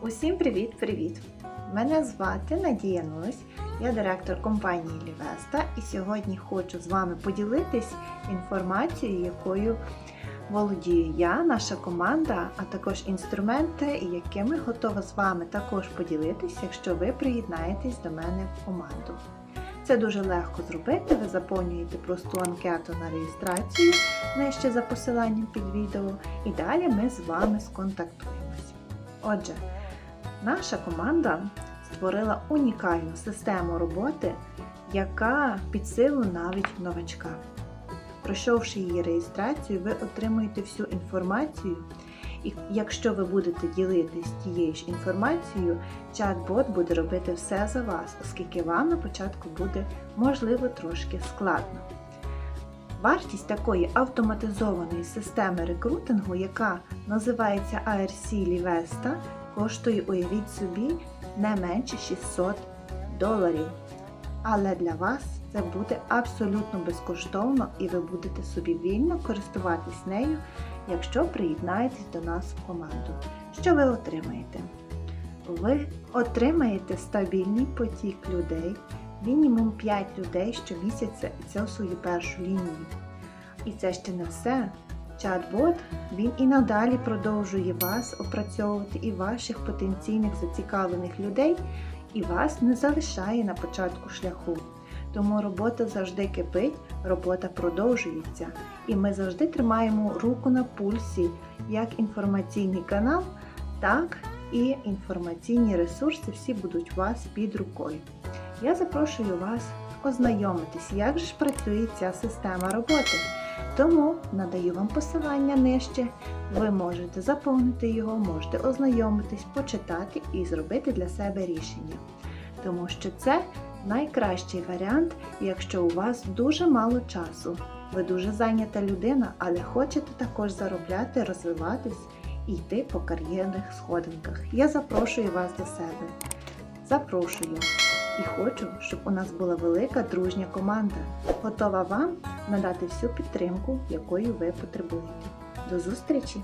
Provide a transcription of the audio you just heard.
Усім привіт-привіт! Мене звати Надія Нусь, я директор компанії Лівеста і сьогодні хочу з вами поділитись інформацією, якою володію я, наша команда, а також інструменти, якими готова з вами також поділитись, якщо ви приєднаєтесь до мене в команду. Це дуже легко зробити. Ви заповнюєте просту анкету на реєстрацію нижче за посиланням під відео, і далі ми з вами сконтактуємося. Отже, наша команда створила унікальну систему роботи, яка під силу навіть новачка. Пройшовши її реєстрацію, ви отримуєте всю інформацію. І якщо ви будете ділитись тією ж інформацією, чат-бот буде робити все за вас, оскільки вам на початку буде можливо трошки складно. Вартість такої автоматизованої системи рекрутингу, яка називається ARC Livesta, коштує, уявіть собі, не менше 600 доларів. Але для вас це буде абсолютно безкоштовно і ви будете собі вільно користуватись нею, якщо приєднаєтесь до нас в команду. Що ви отримаєте? Ви отримаєте стабільний потік людей, мінімум 5 людей щомісяця і це у свою першу лінію. І це ще не все. Чат-бот він і надалі продовжує вас опрацьовувати і ваших потенційних зацікавлених людей, і вас не залишає на початку шляху. Тому робота завжди кипить, робота продовжується, і ми завжди тримаємо руку на пульсі як інформаційний канал, так і інформаційні ресурси всі будуть у вас під рукою. Я запрошую вас ознайомитись, як же ж працює ця система роботи. Тому надаю вам посилання нижче. Ви можете заповнити його, можете ознайомитись, почитати і зробити для себе рішення. Тому що це найкращий варіант, якщо у вас дуже мало часу. Ви дуже зайнята людина, але хочете також заробляти, розвиватись і йти по кар'єрних сходинках. Я запрошую вас до себе. Запрошую і хочу, щоб у нас була велика дружня команда, готова вам надати всю підтримку, якої ви потребуєте. До зустрічі!